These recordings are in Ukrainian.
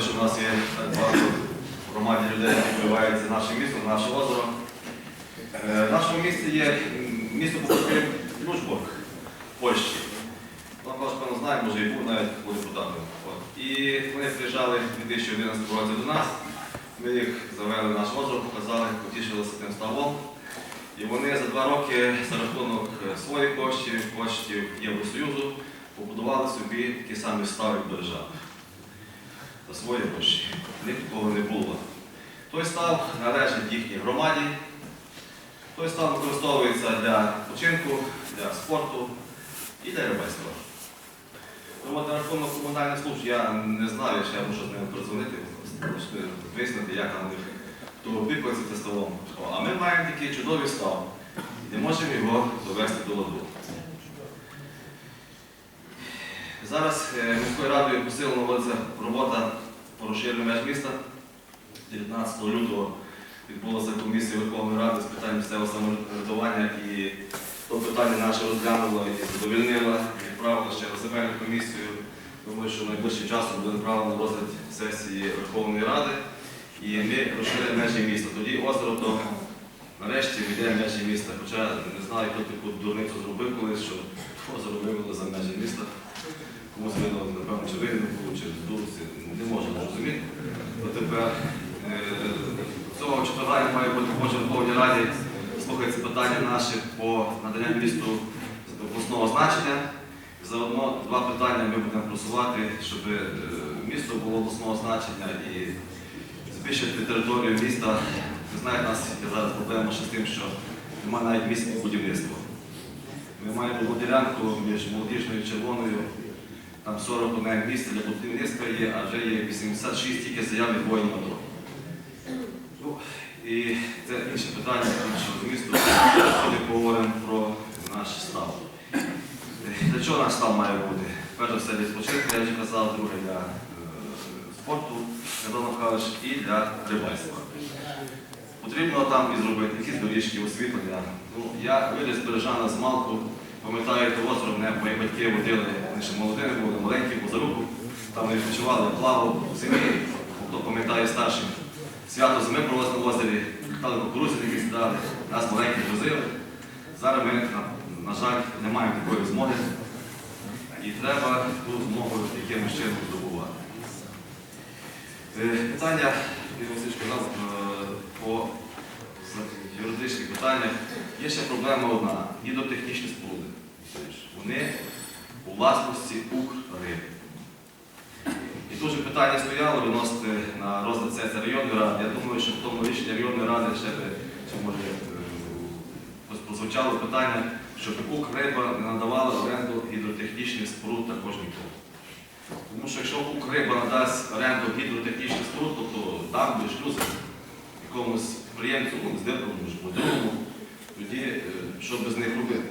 приємно, що в нас є в громаді людей, які впливаються в наше місто, наше озеро. Е, В нашому місті є місто Покупів Люшбург в Польщі. Там вас певно знає, може і був навіть був депутатом. І вони приїжджали в 2011 році до нас. Ми їх завели в наше озеро, показали, потішилися тим ставом. І вони за два роки за рахунок е, своїх коштів, коштів Євросоюзу, побудували собі такі самі стави як держави. За свої гроші. Ні такого не було. Той став належить їхній громаді. Той став використовується для починку, для спорту і для рибальства. Ну, от на рахунок комунальних служб я не знаю, ще я можу з ними подзвонити, вияснити, як там них хто опікується ставом. О, А ми маємо такий чудовий став і не можемо його довести до ладу. Зараз е, міською радою посилено ведеться робота по розширенню меж міста. 19 лютого відбулася комісія Верховної Ради з питань місцевого самоврядування і то питання наше розглянула і задовільнила, і відправила ще в комісію. Думаю, що найближчим часом буде направлено на розгляд сесії Верховної Ради. І ми розширили межі міста. Тоді озеро то нарешті війде межі міста. Хоча не знаю, хто таку дурницю зробив колись, що озеро вивело за межі міста. Комусь видно, напевно, чи вигідно чи з дурості. Не можу зрозуміти. То тепер е, цього четверга має бути в Верховній Раді слухається питання наші по наданню місту обласного значення. Заодно два питання ми будемо просувати, щоб е, місто було обласного значення і збільшити територію міста. Ви знаєте, нас є зараз проблема ще з тим, що немає навіть місця під будівництво. Ми маємо ділянку між молодіжною червоною, там 41 місце для будівництва є, а вже є 86 тільки заяв від воїнів АТО. Ну, і це інше питання, тому що з місту сьогодні поговоримо про наш став. Для чого наш став має бути? Перш за все для відпочинку, я вже казав, друге для е, спорту, Михайло Михайлович, і для рибальства. Потрібно там і зробити якісь доріжки, освітлення. Ну, я виріс Бережана з Малку, пам'ятаю, то озеро мене мої батьки водили, вони ще молодими були, маленькі, поза руку. Там вони відпочивали, плавав в зимі, хто пам'ятає старшим. Свято зими проводили на озері, літали кукурудзи, які сідали, нас маленьких возили. Зараз ми, на, жаль, не маємо такої змоги. І треба ту змогу якимось чином здобувати. Е, Питання, я Василь сказав, е, по юридичних питаннях. Є ще проблема одна гідротехнічні споруди. Вони у власності Укрриби. І тут же питання стояло виносити на розгляд сесії районної ради. Я думаю, що в тому рішенні районної ради ще би, може е, прозвучало питання, щоб Укрриба не надавала оренду гідротехнічних споруд також нікому. Тому що якщо Укрриба надасть оренду гідротехнічних споруд, тобто дамби, шлюзи якомусь підприємцю, ну, з дирком, може, другому, тоді е, що без них робити?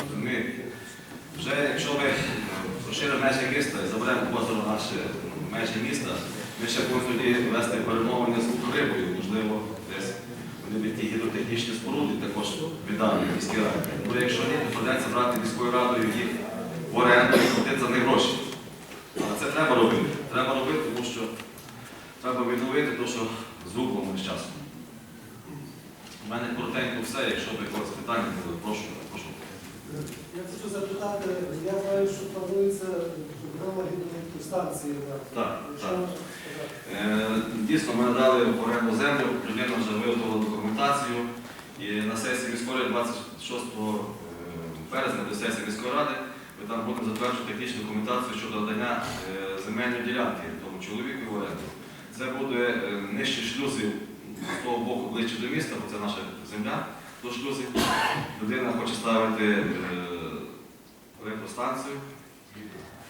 Розумієте? Вже якщо ми розширимо межі міста і заберемо озеро наші межі міста, ми ще будемо тоді вести перемовини з Укррибою, можливо, десь вони б ті гідротехнічні споруди також віддали міській раді. Ну якщо ні, то придеться брати міською радою їх в оренду і платити за них гроші. Але це треба робити. Треба робити, тому що треба відновити те, що згублено з часом. У мене коротенько все, якщо ви якогось питання були, прошу, прошу. Я хочу запитати, я знаю, що планується програма гідроелектростанції. Так, так. Е, Дійсно, ми надали в оренду землю, людина вже виготовила документацію. І на сесії міської 26 березня до сесії міської ради ми там будемо затверджувати технічну документацію щодо надання е, земельної ділянки тому чоловіку в оренду. Це буде е, нижчі шлюзи з того боку ближче до міста, бо це наша земля до шлюзів. Людина хоче ставити е, електростанцію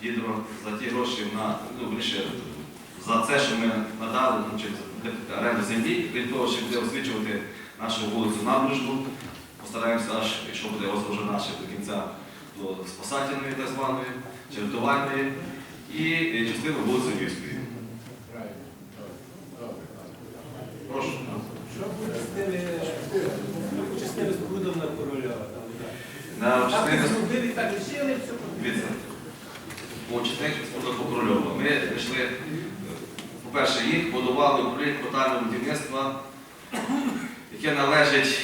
гідро за ті гроші на ну, більше за це, що ми надали ну, оренду землі, крім того, що буде освічувати нашу вулицю набережну. Постараємося аж, якщо буде озеро вже наше до кінця до спасательної так званої, чи рятувальної, і частину вулиці Львівської. Прошу. Що буде з тими частинами спорудами на корольова? На Так частини зробили, так лишили, все. Дивіться, по частині спорту по Корольову. Ми прийшли по-перше, їх будували управління капітального будівництва, яке належить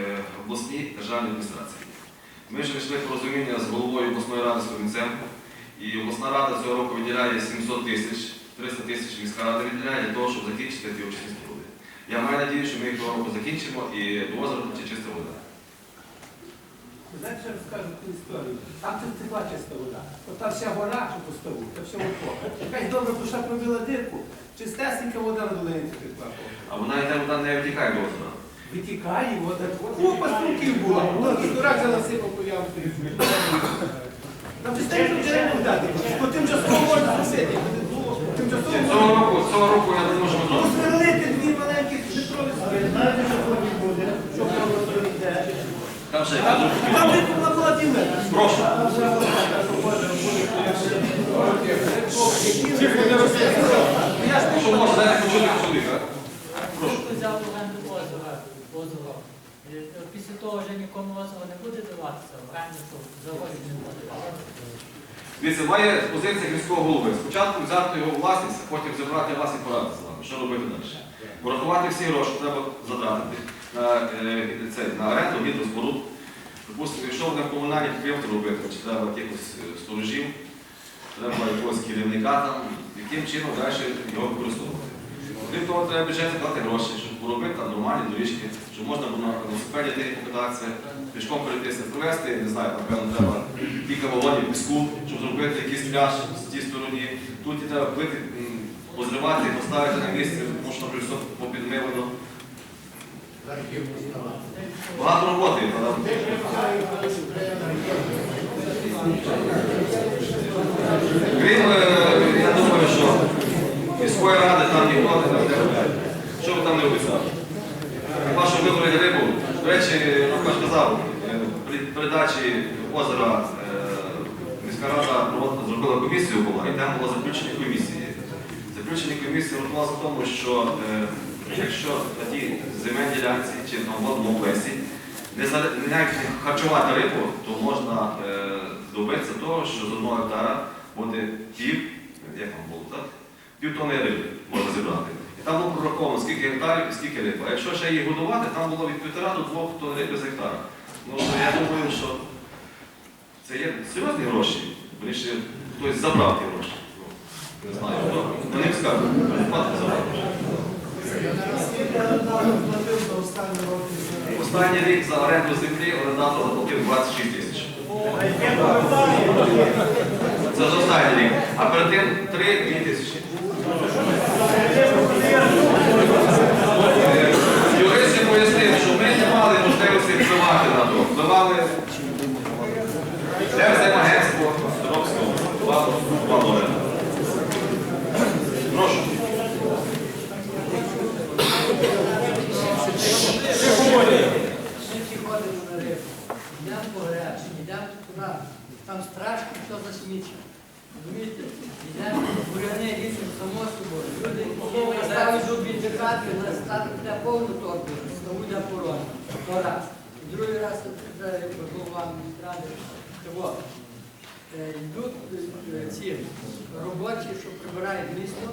е, обласній державній адміністрації. Ми ж знайшли порозуміння з головою обласної ради з і обласна рада цього року виділяє 700 тисяч, 300 тисяч міська рада виділяє для того, щоб закінчити ті очисні води. Я маю надію, що ми їх того року закінчимо і до озера чиста вода. Знаєте, що розкажу таку історію? Там це чиста вода. От та вся гора, що по та вся опора. Якась добра душа пробила дирку, чистесенька вода на долині текла. А вона йде, вода не втікає до озера. Витікає вода. Купа струмків була. Дурак же насипав по ямку. Там чистенько дерево дати. Бо тимчасово можна носити. Тимчасово Цього можна. року, цього року я ми зробимо. Посверлити дві маленькі метрові свої. Знаєте, що потім буде? Що воно йде? Там ще дівна. Прошу. Я ж можна дати почути чоловіка? Прошу. Хто взяв оренду озеро, е, після того вже нікому озеро не буде даватися, оренду то заводів не буде. Дивіться, має позиція міського голови. Спочатку взяти його власність, а потім забрати вас і з вами. Що робити далі? Порахувати всі гроші треба затратити на, е, це, на оренду гідроспоруд. Припустимо, якщо вони комунальні підприємства робити, чи треба якихось е, сторожів, треба якогось керівника там, яким чином далі його використовувати. Крім того, треба бюджеті дати гроші, щоб поробити там нормальні доріжки, щоб можна було на велосипеді йти покататися, пішком перейтися, провести, не знаю, напевно, треба кілька вагонів піску, щоб зробити якийсь пляж з тій стороні. Тут і треба плити, позривати, поставити на місце, тому що все попідмивано. Багато роботи. Крім, е, я думаю, що міської ради там ніхто не буде. Що ви там не обіцяли? Хіба що вибрали рибу? До речі, Рука ж казав, е, при передачі озера е, міська рада зробила комісію була, і там було заключення комісії. Заключення комісії в тому, що е, якщо на тій земельній ділянці чи на водному плесі не, харчувати рибу, то можна е, добитися того, що з одного гектара буде пів, як там було, так? Пів тонни риби можна зібрати. І там було прораховано, скільки гектарів і скільки риби. А якщо ще її годувати, там було від півтора до двох тонн риби з гектара. Ну, я думаю, що це є серйозні гроші. Вирішив, хтось забрав ті гроші. Ну, Не знаю, хто. Вони б скажуть, випадку забрав. Останній рік за оренду землі орендатор заплатив 26 тисяч. Це за останній рік. А перед тим 3-2 тисячі. Юристи пояснили, що ми не мали можливості впливати на то. Впливали Держземагентство Робського. Павло Оренда. Прошу. Всі ходимо на рибу, йдемо по гречі, йдемо туди, там страшно все засмічено. Розумієте? Йдемо буряни різні, само собою. Люди ставить зуб віддихати, стати для повну торбу, тому для порога. То раз. І Другий раз вам відради. Того. Йдуть е, ці робочі, що прибирають місто.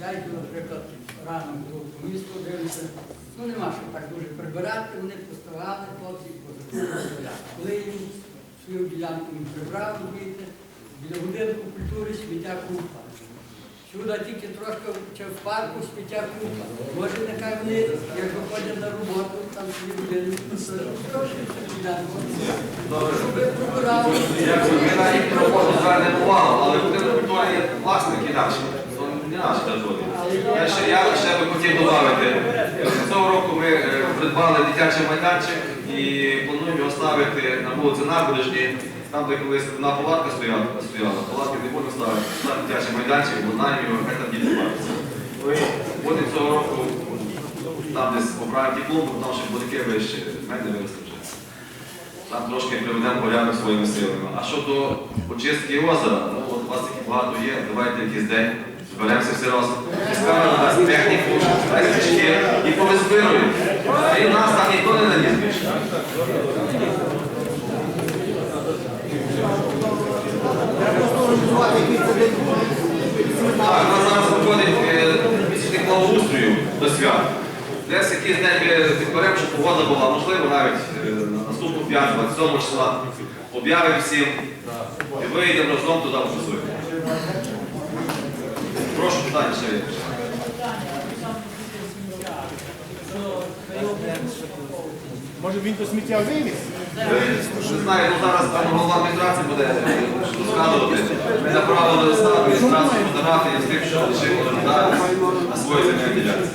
Я йду, наприклад, рано по місту дивлюся. Ну нема що так дуже прибирати, вони поставали, хлопці. Коли їм свою ділянку їм прибрав, розумієте, біля будинку культури сміття купа. Сюди тільки трошки в парку сміття купа. Може, нехай вони, як виходять на роботу, там свої будинки, трошки ділянку. Щоб прибирали. Як ми на їх роботу зараз не але будинок культури є власники наші. То не наші території. Я ще, я ще би хотів додати. Цього року ми е, придбали дитячий майданчик і плануємо його ставити на вулиці Набережній. Там, де колись одна палатка стояла, стояла палатки не будемо ставити. Ставити дитячий майданчик, бо знаємо його, хай там діти бавляться. Цього року там десь поправити клубу, там ще будинки вище, мене не виросте вже. Там трошки приведемо порядок своїми силами. А щодо очистки озера, ну от у вас таких багато є, давайте якийсь день, Беремося все раз, разом. на нас техніку, свічки і повизбируємо. І нас там ніхто не наніс більше. Так, нас зараз виходить е, після благоустрою до свят. Десь якийсь день підберемо, щоб погода була, можливо, навіть е, на наступну п'яту, 27 числа. Об'явимо всім і вийдемо разом туди, працюємо. Прошу є. Може він до сміття вивіз? Не знаю, ну зараз певно голова адміністрації буде е, розказувати. Ми направили листа адміністрації фотографії з тим, що лишив на своїй земельній ділянці.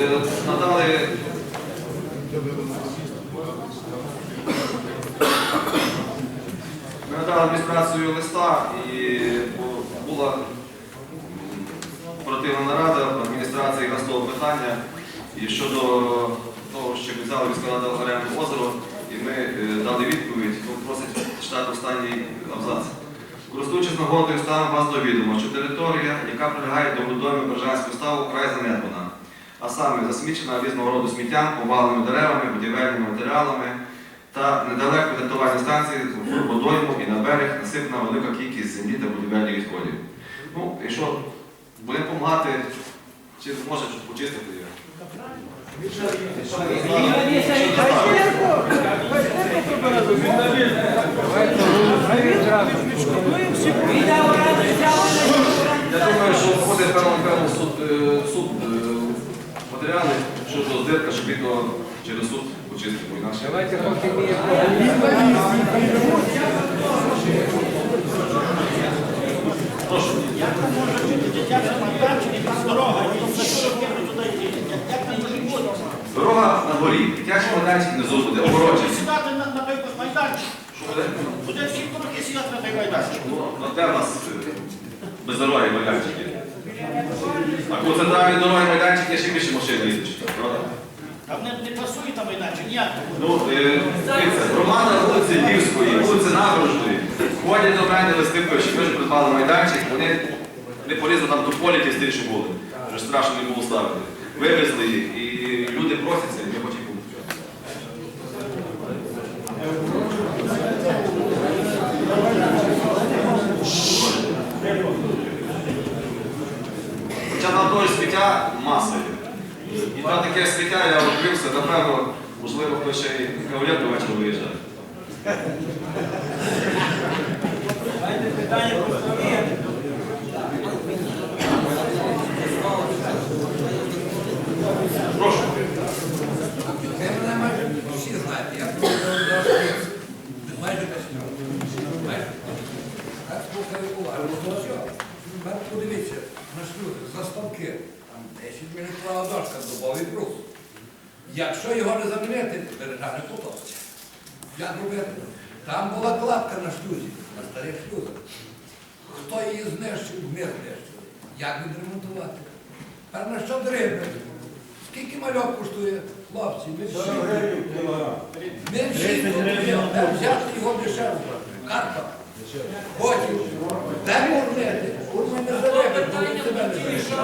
Е, надали Ми надали адміністрацію листа і була оперативна нарада адміністрації якраз питання. І щодо того, що взяли міська оренду озеро, і ми е, дали відповідь, просить читати останній абзац. Користуючись нагодою, ставимо вас до відома, що територія, яка прилягає до будови Бержанського ставу, вкрай занедбана. А саме засмічена різного роду сміттям, поваленими деревами, будівельними матеріалами та недалеко від рятувальної станції в водойму і на берег насипана велика кількість землі та будівельних відходів. Ну, і що, будемо допомагати, чи може щось почистити її? Я думаю, що входить певно, суд, матеріали щодо здирка, щоб відео через суд почистити, бо інакше. Давайте поки ми Прошу. Дорога на горі, дитячий майданчик внизу буде, огороджений. Сідати на, на той майданчик. Що буде? Буде всі трохи сідати на той майданчик. Ну, де в нас е, бездорожні майданчики? А по центральній дороги майданчик є ще більше машин їздить, правда? Там не, не пасує там майданчик, ніяк. Ну, е, дивіться, громада вулиці Львівської, вулиці Набережної, ходять до мене листи пишуть, ми ж придбали майданчик, вони не полізли там до полі ті що були. Вже страшно не було ставити. Вивезли їх, і люди просяться, і ми потім помогли. Хоча на той сміття маса є. І там таке сміття, я відкрився, можливо, хтось ще і кавалер до вечора виїжджає. Прошу. Ви мене майже всі знаєте, я майже. Майже. Так все. Тепер подивіться, на шлюзи, за ставки. Там 10 мілітрова дошка, дубовий брус. Якщо його не замінити, бережа не потопиться. Як робити? Там була кладка на шлюзі, на старих шлюзах. Хто її знищив, ми знищили. Як відремонтувати? Тепер на що дриби? Скільки мальок коштує? Хлопці, ми всі. Ми всі купуємо, взяти його дешево. Карпа. Потім. Де кормити? Курма не заробить, бо він тебе не знищить.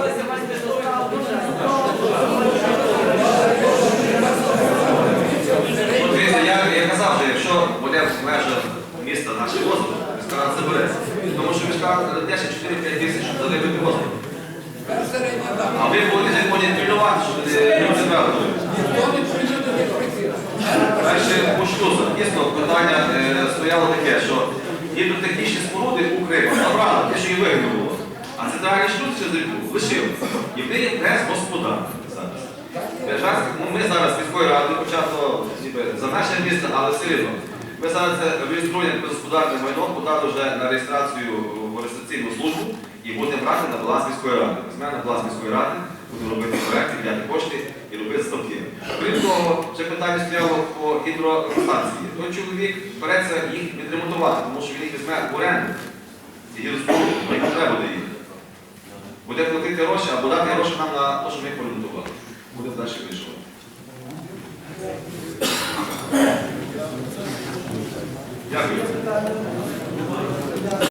От дивіться, я, я казав, що якщо буде в межах міста наше озеро, міська рада забереться. Тому що міська рада 10 4-5 тисяч, щоб залити озеро. Тепер. А ви будете контролювати, щоб не люди до. Далі по. Дійсно, питання е, стояло таке, що гідротехнічні споруди у Криму забрали, те, що і вигідно було. А центральний шлюз через ріку лишили. І в них без господарства ну, ми зараз міською радою, хоча то за наше місто, але все рівно. Ми зараз реєструємо безгосподарне майно, подали вже на реєстрацію в реєстраційну службу і будемо брати на баланс міської ради. Візьмемо на баланс міської ради, будемо робити проекти, взяти кошти і робити ставки. Крім того, ще питання стояло по гідростанції. Той чоловік береться їх відремонтувати, тому що він їх візьме в оренду. І гідроспоруду, не треба буде їх. Буде платити гроші, або дати гроші нам на те, щоб ми їх поремонтували. Буде далі вирішувати. Дякую.